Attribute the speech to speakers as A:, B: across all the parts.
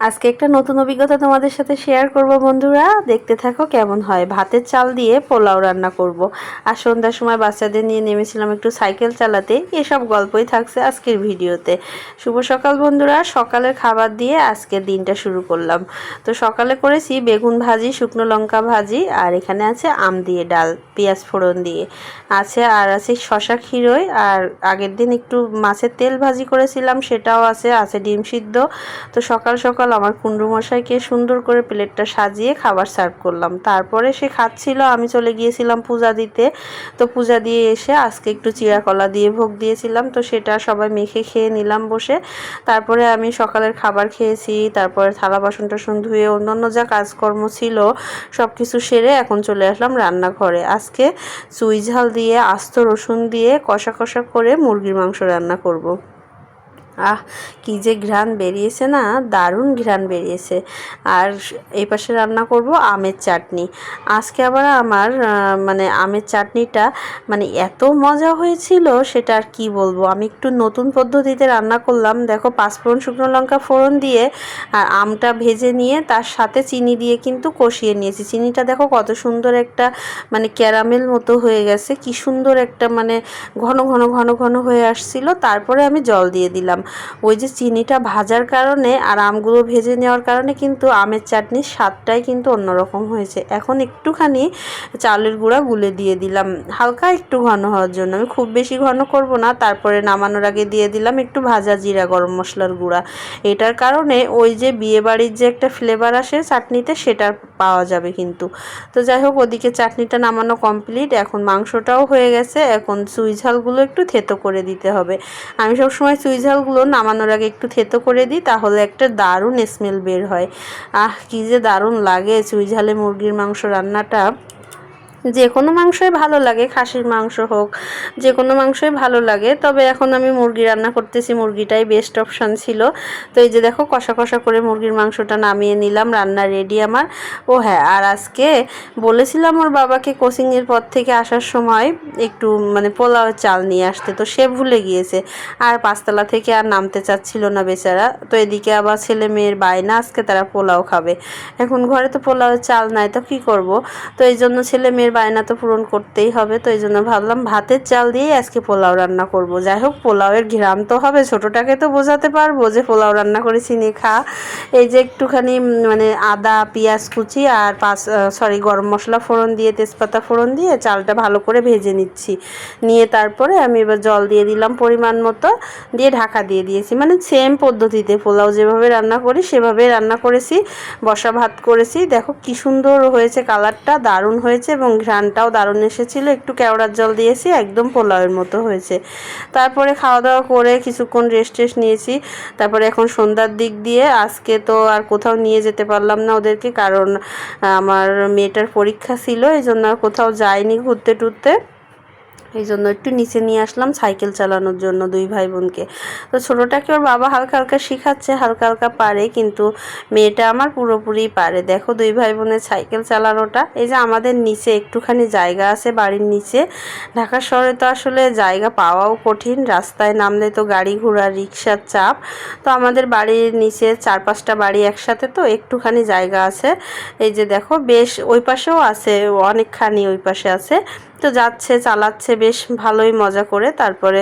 A: আজকে একটা নতুন অভিজ্ঞতা তোমাদের সাথে শেয়ার করব বন্ধুরা। দেখতে থাকো কেমন হয়। ভাতের চাল দিয়ে পোলাও রান্না করব। আর সন্ধ্যার সময় বাচ্চাদের নিয়ে নেমেছিলাম একটু সাইকেল চালাতে। এসব গল্পই থাকছে আজকের ভিডিওতে। শুভ সকাল বন্ধুরা। সকালের খাবার দিয়ে আজকের দিনটা শুরু করলাম। তো সকালে করেছি বেগুন ভাজি, শুকনো লঙ্কা ভাজি, আর এখানে আছে আম দিয়ে ডাল, পেঁয়াজ ফোড়ন দিয়ে। আছে আর আছে শশা ক্ষীরই, আর আগের দিন একটু মাছের তেল ভাজি করেছিলাম, সেটাও আছে আছে ডিম সিদ্ধ। তো সকাল সকাল আমার কুণ্ডু মশাইকে সুন্দর করে প্লেটটা সাজিয়ে খাবার সার্ভ করলাম। তারপরে সে খাচ্ছিল, আমি চলে গিয়েছিলাম পূজা দিতে। তো পূজা দিয়ে এসে আজকে একটু চিড়া কলা দিয়ে ভোগ দিয়েছিলাম। তো সেটা সবাই মেখে খেয়ে নিলাম বসে। তারপরে আমি সকালের খাবার খেয়েছি, তারপরে থালা বাসন টাসন ধুয়ে অন্যান্য যা কাজকর্ম ছিল সব কিছু সেরে এখন চলে আসলাম রান্নাঘরে। আজকে চুই ঝাল দিয়ে আস্ত রসুন দিয়ে কষা কষা করে মুরগির মাংস রান্না করব। আহ, কি যে ঘ্রাণ বেরিয়েছে না, দারুণ ঘ্রাণ বেরিয়েছে। আর এই পাশে রান্না করব আমের চাটনি। আজকে আবার আমার মানে আমের চাটনিটা মানে এত মজা হয়েছিল সেটা আর কি বলব। আমি একটু নতুন পদ্ধতিতে রান্না করলাম। দেখো পাঁচফোড়ন, শুকনো লঙ্কা ফোড়ন দিয়ে আর আমটা ভেজে নিয়ে তার সাথে চিনি দিয়ে কিন্তু কষিয়ে নিয়েছি। চিনিটা দেখো কত সুন্দর একটা মানে ক্যারামেল মতো হয়ে গেছে। কি সুন্দর একটা মানে ঘন ঘন ঘন ঘন হয়ে আসছিল। তারপরে আমি জল দিয়ে দিলাম। ওই যে চিনিটা ভাজার কারণে আর আমগুলো ভেজে নেওয়ার কারণে কিন্তু আমের চাটনির স্বাদটাই কিন্তু অন্যরকম হয়েছে। এখন একটুখানি চালের গুঁড়া গুলে দিয়ে দিলাম। হালকা একটু ঘন হওয়ার জন্য। আমি খুব বেশি ঘন করব না। তারপরে নামানোর আগে দিয়ে দিলাম একটু ভাজা জিরা গরম মশলার গুঁড়া। এটার কারণে ওই যে বিয়েবাড়ির যে একটা ফ্লেভার আসে চাটনিতে সেটা পাওয়া যাবে কিন্তু। তো যাই হোক, ওদিকে চাটনিটা নামানো কমপ্লিট এখন মাংসটাও হয়ে গেছে। এখন সুই ঝালগুলো একটু থেতো করে দিতে হবে। আমি সবসময় সুই ঝালগুলো নামানোর আগে একটু থেতো করে দিই, তাহলে একটা দারুণ স্মেল বের হয়। আহ, কী যে দারুণ লাগে সুই ঝালে মুরগির মাংস রান্নাটা। যে কোনো মাংসই ভালো লাগে, খাসির মাংস হোক, যে কোনো মাংসই ভালো লাগে। তবে এখন আমি মুরগি রান্না করতেছি, মুরগিটাই বেস্ট অপশান ছিল। তো এই যে দেখো, কষা কষা করে মুরগির মাংসটা নামিয়ে নিলাম, রান্না রেডি আমার। ও হ্যাঁ আর আজকে বলেছিলাম ওর বাবাকে কোচিংয়ের পর থেকে আসার সময় একটু মানে পোলাওয়ের চাল নিয়ে আসতে, তো সে ভুলে গিয়েছে। আর পাঁচতলা থেকে আর নামতে চাচ্ছিল না বেচারা। তো এদিকে আবার ছেলে মেয়ের বায়না, আজকে তারা পোলাও খাবে। এখন ঘরে তো পোলাওয়ের চাল নাই, তো কী করব? তো এই জন্য ছেলে মেয়ের মনের বায়না তো পূরণ করতেই হবে, তো এই জন্য ভাবলাম ভাতের চাল দিয়েই আজকে পোলাও রান্না করব। যাই হোক পোলাওয়ের ঘিরাম তো হবে, ছোটোটাকে তো বোঝাতে পারব যে পোলাও রান্না করেছি খা। এই যে একটুখানি মানে আদা, পেঁয়াজ কুচি আর পাঁচ সরি গরম মশলা ফোড়ন দিয়ে, তেজপাতা ফোড়ন দিয়ে চালটা ভালো করে ভেজে নিচ্ছি। নিয়ে তারপরে আমি এবার জল দিয়ে দিলাম পরিমাণ মতো, দিয়ে ঢাকা দিয়ে দিয়েছি। মানে সেম পদ্ধতিতে পোলাও যেভাবে রান্না করি, সেভাবে রান্না করেছি, বসা ভাত করেছি। দেখো কি সুন্দর হয়েছে কালারটা দারুণ হয়েছে এবং ঘ্রানটাও দারুণ এসেছিল। একটু কেওড়ার জল দিয়েছি, একদম পোলাওয়ের মতো হয়েছে। তারপরে খাওয়া দাওয়া করে কিছুক্ষণ রেস্ট টেস্ট নিয়েছি। তারপরে এখন সন্ধ্যার দিক দিয়ে আজকে তো আর কোথাও নিয়ে যেতে পারলাম না ওদেরকে, কারণ আমার মেয়েটার পরীক্ষা ছিল এই জন্য আর কোথাও যায়নি ঘুরতে টুরতে এই জন্য একটু নিচে নিয়ে আসলাম সাইকেল চালানোর জন্য দুই ভাই বোনকে তো ছোটোটাকে ওর বাবা হালকা হালকা শিখাচ্ছে, হালকা হালকা পারে কিন্তু মেয়েটা আমার পুরোপুরি পারে। দেখো দুই ভাই বোনের সাইকেল চালানোটা, এই যে আমাদের নিচে একটুখানি জায়গা আছে বাড়ির নিচে। ঢাকা শহরে তো আসলে জায়গা পাওয়াও কঠিন, রাস্তায় নামলে তো গাড়ি ঘোড়া, রিক্সার চাপ। তো আমাদের বাড়ির নিচে চার পাঁচটা বাড়ি একসাথে তো একটুখানি জায়গা আছে। এই যে দেখো, বেশ ওই পাশেও আছে, অনেকখানি ওই পাশে আছে। তো যাচ্ছে, চালাচ্ছে, বেশ ভালোই মজা করে। তারপরে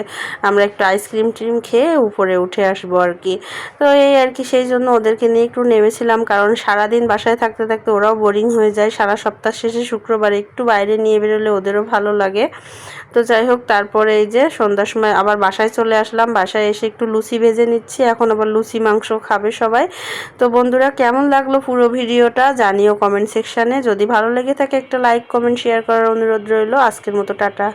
A: আমরা একটু আইসক্রিম টিম খেয়ে উপরে উঠে আসব আর কি। তো এই আর কি, সেই জন্য ওদেরকে নিয়ে একটু নেমেছিলাম। কারণ সারাদিন বাসায় থাকতে থাকতে ওরাও বোরিং হয়ে যায়। সারা সপ্তাহ শেষে শুক্রবার একটু বাইরে নিয়ে বেরোলে ওদেরও ভালো লাগে। তো যাই হোক, তারপরে এই যে সন্ধ্যার সময় আবার বাসায় চলে আসলাম। বাসায় এসে একটু লুচি ভেজে নিচ্ছি। এখন আবার লুচি, মাংস খাবে সবাই। তো বন্ধুরা, কেমন লাগল পুরো ভিডিওটা জানিও কমেন্ট সেকশানে যদি ভালো লেগে থাকে একটা লাইক কমেন্ট শেয়ার করার অনুরোধ রইল। আজকের মতো টাটা।